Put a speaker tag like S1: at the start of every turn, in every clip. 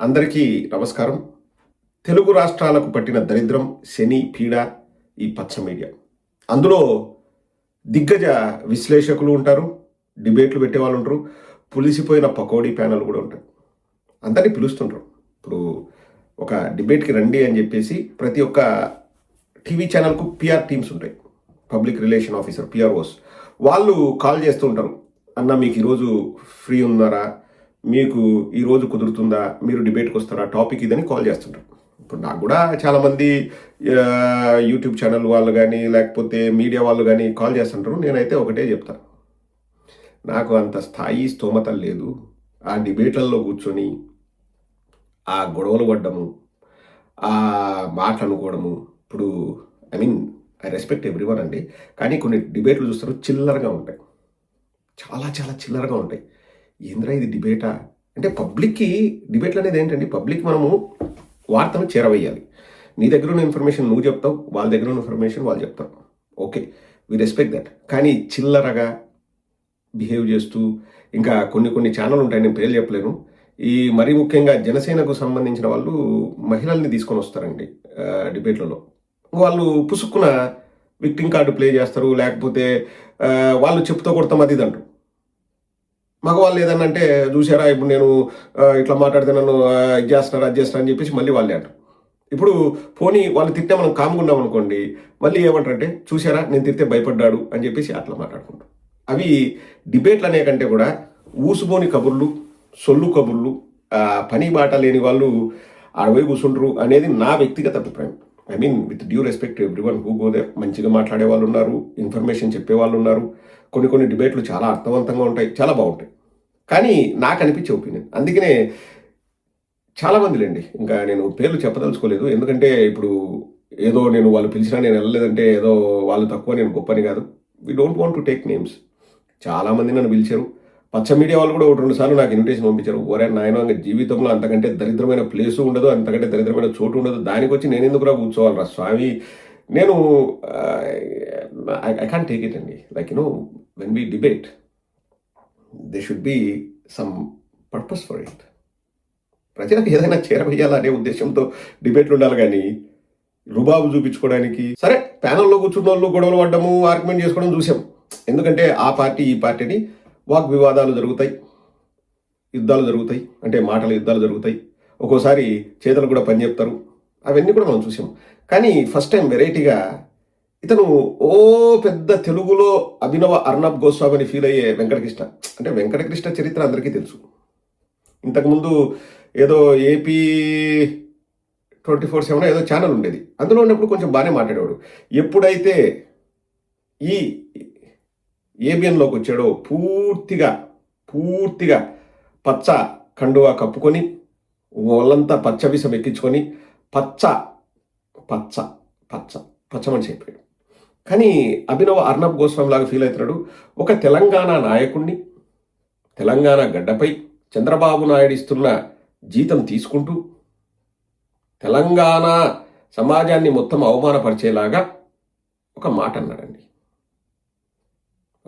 S1: అందరికీ నమస్కారం. తెలుగు రాష్ట్రాలకు పట్టిన దరిద్రం శని పీడ ఈ పచ్చ మీడియా. అందులో దిగ్గజ విశ్లేషకులు ఉంటారు డిబేట్లు పెట్టే వాళ్ళు ఉంటారు పులిసిపోయిన పకోడీ ప్యానల్ కూడా ఉంటారు అందరినీ పిలుస్తుంటారు. ఇప్పుడు ఒక డిబేట్కి రండి అని చెప్పేసి ప్రతి ఒక్క టీవీ ఛానల్కు పిఆర్ టీమ్స్ ఉంటాయి. Public relation officer PROs. వాళ్ళు కాల్ చేస్తూ ఉంటారు. అన్న మీకు ఈరోజు ఫ్రీ ఉన్నారా? మీకు ఈరోజు కుదురుతుందా? మీరు డిబేట్కి వస్తారా? టాపిక్ ఇదని కాల్ చేస్తుంటారు. ఇప్పుడు నాకు కూడా చాలామంది యూట్యూబ్ ఛానల్ వాళ్ళు కానీ లేకపోతే మీడియా వాళ్ళు కానీ కాల్ చేస్తుంటారు. నేనైతే ఒకటే చెప్తాను నాకు అంత స్థాయి స్తోమత లేదు. ఆ డిబేట్లలో కూర్చొని ఆ గొడవలు పడ్డము ఆ మాటలు అనుకోవడము. ఇప్పుడు I mean I respect everyone అండి. కానీ కొన్ని డిబేట్లు చూస్తారు చిల్లరగా ఉంటాయి. చాలా చాలా చిల్లరగా ఉంటాయి. ఏంద్రా ఇది డిబేటా? అంటే పబ్లిక్కి డిబేట్లు అనేది ఏంటండి పబ్లిక్ మనము వార్తను చేరవేయాలి. నీ దగ్గర ఉన్న ఇన్ఫర్మేషన్ నువ్వు చెప్తావు వాళ్ళ దగ్గర ఉన్న ఇన్ఫర్మేషన్ వాళ్ళు చెప్తారు. Okay we respect that. కానీ చిల్లరగా బిహేవ్ చేస్తూ ఇంకా కొన్ని కొన్ని ఛానల్ ఉంటాయి నేను పేర్లు చెప్పలేను. ఈ మరీ ముఖ్యంగా జనసేనకు సంబంధించిన వాళ్ళు మహిళల్ని తీసుకొని వస్తారండి డిబేట్లలో. వాళ్ళు పుసుక్కున విక్టింగ్ కార్డు ప్లే చేస్తారు లేకపోతే వాళ్ళు చెప్తూ కొడతాం అది అంటారు. మగవాళ్ళు ఏదన్నా అంటే చూసారా ఇప్పుడు నేను ఇట్లా మాట్లాడితే నన్ను ఇది చేస్తున్నారు అది చేస్తున్నారు అని చెప్పేసి మళ్ళీ వాళ్ళే అంటారు. ఇప్పుడు పోనీ వాళ్ళు తిట్టే మనం కాముకున్నాం అనుకోండి మళ్ళీ ఏమంటారంటే చూసారా నేను తిడితే భయపడ్డాడు అని చెప్పేసి అట్లా మాట్లాడుకుంటాం అవి డిబేట్లు అనే కంటే కూడా ఊసుబోని కబుర్లు సొల్లు కబుర్లు పని బాట లేని వాళ్ళు అడవి కూర్చుంటారు అనేది నా వ్యక్తిగత అభిప్రాయం. I mean with due respect every one who గోదే మంచిగా మాట్లాడే వాళ్ళు ఉన్నారు ఇన్ఫర్మేషన్ చెప్పే వాళ్ళు ఉన్నారు. కొన్ని కొన్ని డిబేట్లు చాలా అర్థవంతంగా ఉంటాయి చాలా బాగుంటాయి. కానీ నాకు అనిపించే ఒపీనియన్ అందుకనే చాలా మందిలేండి. ఇంకా నేను పేర్లు చెప్పదలుచుకోలేదు. ఎందుకంటే ఇప్పుడు ఏదో నేను వాళ్ళు పిలిచినా నేను వెళ్ళలేదంటే ఏదో వాళ్ళు తక్కువ నేను గొప్పని కాదు. We don't want to take names చాలా మంది నన్ను పిలిచారు. పచ్చ మీడియా వాళ్ళు కూడా ఒకటి రెండు సార్లు నాకు ఇన్విటేషన్ పంపించారు. ఒరే నాయన జీవితంలో అంతకంటే దరిద్రమైన ప్లేసు ఉండదు అంతకంటే దరిద్రమైన చోటు ఉండదు. దానికి వచ్చి నేను ఎందుకు రా కూర్చోవాలరా స్వామి? నేను ఐ కాన్ టేక్ ఇట్ అండి. Like you know when we debate they should be some purpose for it ప్రజలకు ఏదైనా చేరవేయాలనే ఉద్దేశంతో డిబేట్లు ఉండాలి కానీ రుబాబు చూపించుకోవడానికి సరే ప్యానల్లో కూర్చున్న వాళ్ళు గొడవలు పడ్డము ఆర్గ్యుమెంట్ చేసుకోవడం చూసాం. ఎందుకంటే ఆ పార్టీ ఈ పార్టీని వాగ్వివాదాలు జరుగుతాయి యుద్ధాలు జరుగుతాయి అంటే మాటల యుద్ధాలు జరుగుతాయి. ఒక్కోసారి చేతులు కూడా పని చెప్తారు. అవన్నీ కూడా మనం చూసాం. కానీ ఫస్ట్ టైం వెరైటీగా ఇతను ఓ పెద్ద తెలుగులో అభినవ అర్ణబ్ గోస్వామి అని ఫీల్ అయ్యే వెంకటకృష్ణ. అంటే వెంకటకృష్ణ చరిత్ర అందరికీ తెలుసు. ఇంతకుముందు ఏదో ఏపీ ట్వంటీ ఫోర్ సెవెన్ ఏదో ఛానల్ ఉండేది. అందులో ఉన్నప్పుడు కొంచెం బాగానే మాట్లాడేవాడు. ఎప్పుడైతే ఈ ఏబిఎన్లోకి వచ్చాడో పూర్తిగా పూర్తిగా పచ్చ కండువా కప్పుకొని ఒళ్ళంతా పచ్చ విషం ఎక్కించుకొని పచ్చ పచ్చ పచ్చ పచ్చమని చెప్పాడు కానీ అభినవ అర్ణబ్ గోస్వామి లాగా ఫీల్ అవుతున్నాడు. ఒక తెలంగాణ నాయకుణ్ణి తెలంగాణ గడ్డపై చంద్రబాబు నాయుడు ఇస్తున్న జీతం తీసుకుంటూ తెలంగాణ సమాజాన్ని మొత్తం అవమానపరిచేలాగా ఒక మాట అన్నాడండి.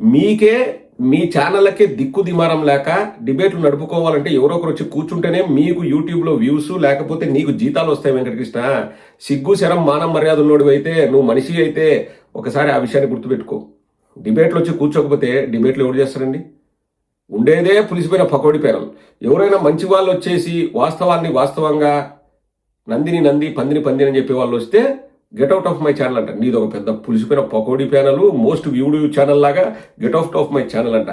S1: మీకే మీ ఛానళ్ళకే దిక్కు దిమారం లేక డిబేట్లు నడుపుకోవాలంటే ఎవరో ఒకరు వచ్చి కూర్చుంటేనే మీకు యూట్యూబ్లో వ్యూస్ లేకపోతే నీకు జీతాలు వస్తాయి వెంకటకృష్ణ. సిగ్గు శరం మానం మర్యాద అయితే నువ్వు మనిషి అయితే ఒకసారి ఆ విషయాన్ని గుర్తుపెట్టుకో. డిబేట్లు వచ్చి కూర్చోకపోతే డిబేట్లు ఎవరు చేస్తారండి? ఉండేదే పులిసిపోయిన పకోడి పేరలు. ఎవరైనా మంచి వాళ్ళు వచ్చేసి వాస్తవాన్ని వాస్తవంగా నందిని నంది పందిని పందిని అని చెప్పే వాళ్ళు వస్తే get out of my channel అంట. నీది ఒక పెద్ద పులిసిపోయిన పకోడీ ఛానల్ మోస్ట్ వ్యూడ్ ఛానల్ లాగా get out of my channel అంట.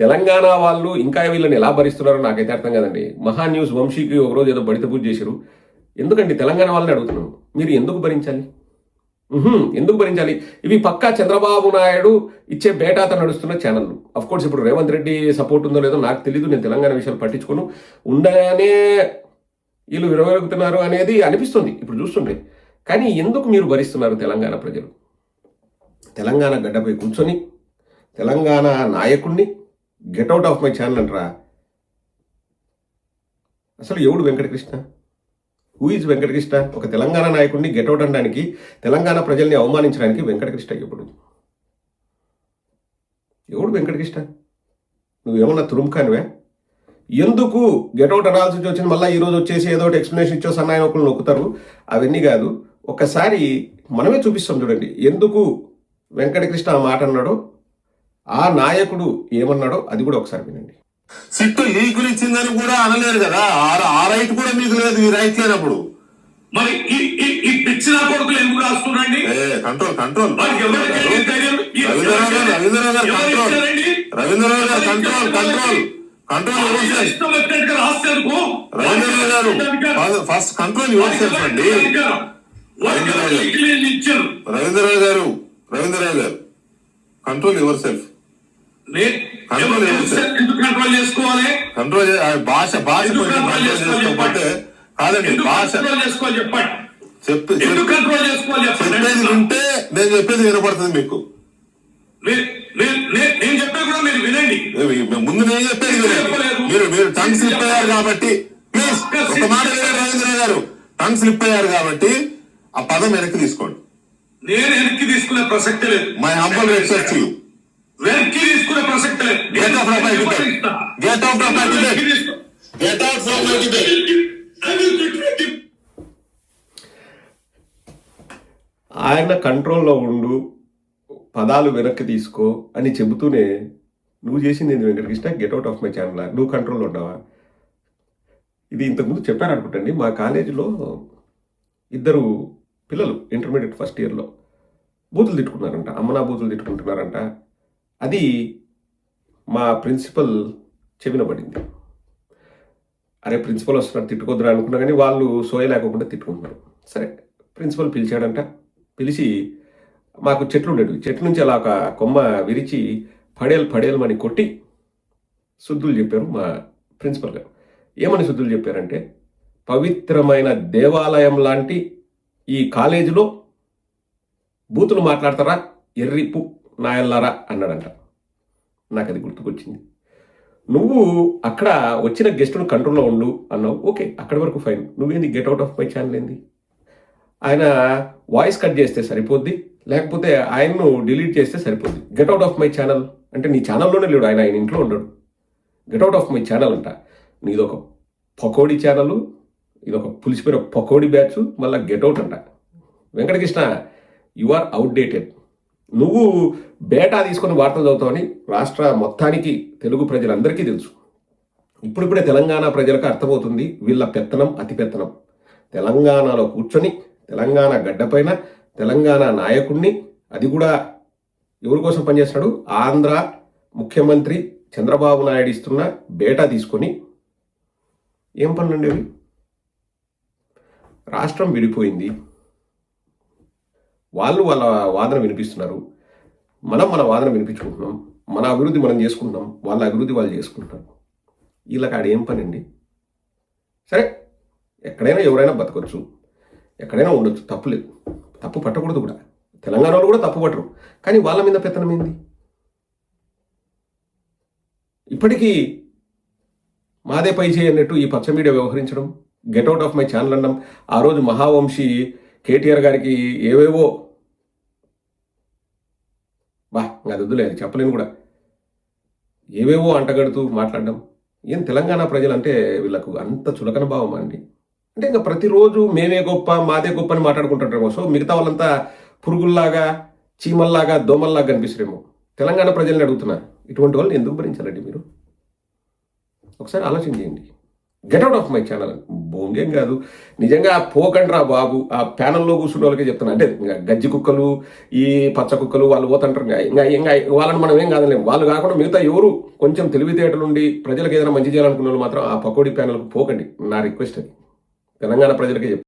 S1: తెలంగాణ వాళ్ళు ఇంకా వీళ్ళని ఎలా భరిస్తున్నారో నాకైతే అర్థం కాదండి. మహా న్యూస్ వంశీకి ఒకరోజు ఏదో బడిత పూజ చేశారు. ఎందుకండి తెలంగాణ వాళ్ళని అడుగుతున్నాను మీరు ఎందుకు భరించాలి? ఎందుకు భరించాలి? ఇవి పక్కా చంద్రబాబు నాయుడు ఇచ్చే బేటాతో నడుస్తున్న ఛానల్ అఫ్ కోర్స్ ఇప్పుడు రేవంత్ రెడ్డి సపోర్ట్ ఉందో లేదో నాకు తెలియదు నేను తెలంగాణ విషయాలు పట్టించుకోను. ఉండగానే వీళ్ళు విరవెగుతున్నారు అనేది అనిపిస్తుంది. ఇప్పుడు చూస్తుంటే కానీ ఎందుకు మీరు భరిస్తున్నారు తెలంగాణ ప్రజలు? తెలంగాణ గడ్డపై కూర్చొని తెలంగాణ నాయకుడిని గెట్అవుట్ ఆఫ్ మై ఛానల్ అంటారా? అసలు ఎవడు వెంకటకృష్ణ? Who is Venkatakrishna? ఒక తెలంగాణ నాయకుడిని గెట్అవుట్ అనడానికి తెలంగాణ ప్రజల్ని అవమానించడానికి వెంకటకృష్ణ ఎప్పుడు ఎవడు వెంకటకృష్ణ? నువ్వేమన్నా తురుముకానివే ఎందుకు గెట్అవుట్ అనాల్సి వచ్చింది? మళ్ళీ ఈరోజు వచ్చేసి ఏదో ఒకటి ఎక్స్ప్లెనేషన్ ఇచ్చో సన్నాయి ఒకళ్ళు నొక్కుతారు. అవన్నీ కాదు. ఒక్కసారి మనమే చూపిస్తాం చూడండి. ఎందుకు వెంకటకృష్ణ ఆ మాట అన్నాడో ఆ నాయకుడు ఏమన్నాడో అది కూడా ఒకసారి వినండి.
S2: సిట్టు లీకులు ఇచ్చిందని కూడా అనలేరు కదా. ఆ- రైట్ కూడా మీకు లేదు ఈ రైట్ లేనప్పుడు.
S3: మరి ఈ పిచ్చిన కొడుకులు ఎందుకు రాస్తున్నారండి?
S2: ఏ కంట్రోల్ కంట్రోల్. రవీంద్రరావు కంట్రోల్.
S3: ఇచ్చారండి?
S2: రవీంద్రరావు గారు కంట్రోల్ కంట్రోల్. కంట్రోల్ రవీంద్రరావు గారు ఫస్ట్ కంట్రోల్ యువర్ సెల్ఫ్ అండి Ravindra Rao garu. Ravindra Rao garu. Control yourself. Control
S3: control చేసుకోవాలి?
S2: కంట్రోల్ భాష భాష
S3: కంట్రోల్
S2: చేసుకోకపోతే కాదండి భాష
S3: చెప్పండి?
S2: చెప్పి చెప్పేది వింటే నేను చెప్పేది వినపడుతుంది మీకు.
S3: నేను చెప్పేది కూడా మీరు వినండి.
S2: ముందు నేను చెప్పేది మీరు మీరు టంగ్ స్లిప్ అయ్యారు కాబట్టి ప్లీజ్ ఒక మాట రవీంద్ర గారు. టంగ్ స్లిప్ అయ్యారు కాబట్టి ఆ పదం వెనక్కి తీసుకోండి.
S3: నేను వెనక్కి తీసుకునే ప్రసక్తి లేదు.
S2: మై హంబల్ రిక్వెస్ట్ యూ
S3: వెనక్కి తీసుకునే ప్రసక్తి లేదు.
S2: Get out of my debate get out of my debate. Get
S3: betray you.
S1: ఆయన కంట్రోల్లో ఉండు పదాలు వెనక్కి తీసుకో అని చెబుతూనే నువ్వు చేసింది ఏంది Venkatakrishna? Get out of my channel నువ్వు కంట్రోల్లో ఉండవా ఇది ఇంతకుముందు చెప్పాను అనుకుంటండి మా కాలేజీలో ఇద్దరు పిల్లలు ఇంటర్మీడియట్ ఫస్ట్ ఇయర్లో బూతులు తిట్టుకున్నారంట అమ్మనా బూతులు తిట్టుకుంటున్నారంట. అది మా ప్రిన్సిపల్ చెవినబడింది అరే ప్రిన్సిపల్ వస్తున్నారు తిట్టుకోద్దురా అనుకున్నా కానీ వాళ్ళు సోయ లేకుండా తిట్టుకుంటున్నారు. సరే ప్రిన్సిపల్ పిలిచాడంట. పిలిచి మాకు చెట్లు ఉండేవి చెట్ల నుంచి అలా ఒక కొమ్మ విరిచి పడేలు పడేలమని కొట్టి శుద్ధులు చెప్పారు మా ప్రిన్సిపల్ గారు. ఏమని శుద్ధులు చెప్పారంటే పవిత్రమైన దేవాలయం లాంటి ఈ కాలేజీలో బూతులు మాట్లాడతారా? ఎర్రిపు నాయల్లారా? అన్నాడంట. నాకు అది గుర్తుకొచ్చింది. నువ్వు అక్కడ వచ్చిన గెస్ట్ను కంట్రోల్లో ఉండు అన్నావు. ఓకే అక్కడి వరకు ఫైన్. నువ్వేంది get out of my channel ఏంది? ఆయన వాయిస్ కట్ చేస్తే సరిపోద్ది లేకపోతే ఆయన్ను డిలీట్ చేస్తే సరిపోద్ది. Get out of my channel అంటే నీ ఛానల్లోనే లేడు ఆయన ఆయన ఇంట్లో ఉండడు. Get out of my channel అంట. నీదొక పకోడీ ఛానల్ ఇది ఒక పులిసిపోయిన పకోడీ బ్యాచ్ మళ్ళీ గెట్ అవుట్ అంట. వెంకటకృష్ణ యు ఆర్ అవుట్డేటెడ్ నువ్వు బేటా తీసుకొని వార్తలు చదువుతావని రాష్ట్ర మొత్తానికి తెలుగు ప్రజలందరికీ తెలుసు. ఇప్పుడిప్పుడే తెలంగాణ ప్రజలకు అర్థమవుతుంది వీళ్ళ పెత్తనం అతి పెత్తనం. తెలంగాణలో కూర్చొని తెలంగాణ గడ్డపైన తెలంగాణ నాయకుడిని అది కూడా ఎవరి కోసం పనిచేస్తున్నాడు? ఆంధ్ర ముఖ్యమంత్రి చంద్రబాబు నాయుడు ఇస్తున్న బేటా తీసుకొని. ఏం పనులండి అవి? రాష్ట్రం విడిపోయింది. వాళ్ళు వాళ్ళ వాదన వినిపిస్తున్నారు. మనం మన వాదన వినిపించుకుంటున్నాం. మన అభివృద్ధి మనం చేసుకుంటున్నాం. వాళ్ళ అభివృద్ధి వాళ్ళు చేసుకుంటున్నారు. వీళ్ళకి ఆడ ఏం పని అండి సరే ఎక్కడైనా ఎవరైనా బతకొచ్చు. ఎక్కడైనా ఉండొచ్చు. తప్పు లేదు. తప్పు పట్టకూడదు కూడా. తెలంగాణ వాళ్ళు కూడా తప్పు పట్టరు. కానీ వాళ్ళ మీద పెత్తనం ఏంది? ఇప్పటికీ మాదే పై చేయన్నట్టు ఈ పచ్చ మీడియా వ్యవహరించడం get out of my channel అన్నాం. ఆ రోజు మహావంశీ కేటీఆర్ గారికి ఏవేవో బా అది వద్దులేదు చెప్పలేను కూడా. ఏవేవో అంటగడుతూ మాట్లాడడం. ఏం తెలంగాణ ప్రజలంటే వీళ్ళకు అంత చులకన భావం అండి. అంటే ఇంకా ప్రతిరోజు మేమే గొప్ప మాదే గొప్ప అని మాట్లాడుకుంటుంటారేమో. సో మిగతా వాళ్ళంతా పురుగుల్లాగా చీమల్లాగా దోమల్లాగా కనిపిస్తారేమో. తెలంగాణ ప్రజల్ని అడుగుతున్నా ఇటువంటి వాళ్ళని ఎందుకు భరించాలండి మీరు? ఒకసారి ఆలోచన చేయండి. Get out of my channel బోంగేం కాదు. నిజంగా పోకండ్రా బాబు ఆ ప్యానల్లో కూర్చున్న వాళ్ళకే చెప్తున్నా. అంటే ఇంకా గజ్జి కుక్కలు ఈ పచ్చ కుక్కలు వాళ్ళు పోతుంటారు. ఇంకా ఇంకా ఇంకా వాళ్ళని మనం ఏం కాదలేము వాళ్ళు కాకుండా మిగతా ఎవరు కొంచెం తెలివితేటలు ఉండి ప్రజలకు ఏదైనా మంచి చేయాలనుకున్న వాళ్ళు మాత్రం ఆ పకోడీ ప్యానల్కు పోకండి. నా రిక్వెస్ట్ అది. తెలంగాణ ప్రజలకే చెప్తాను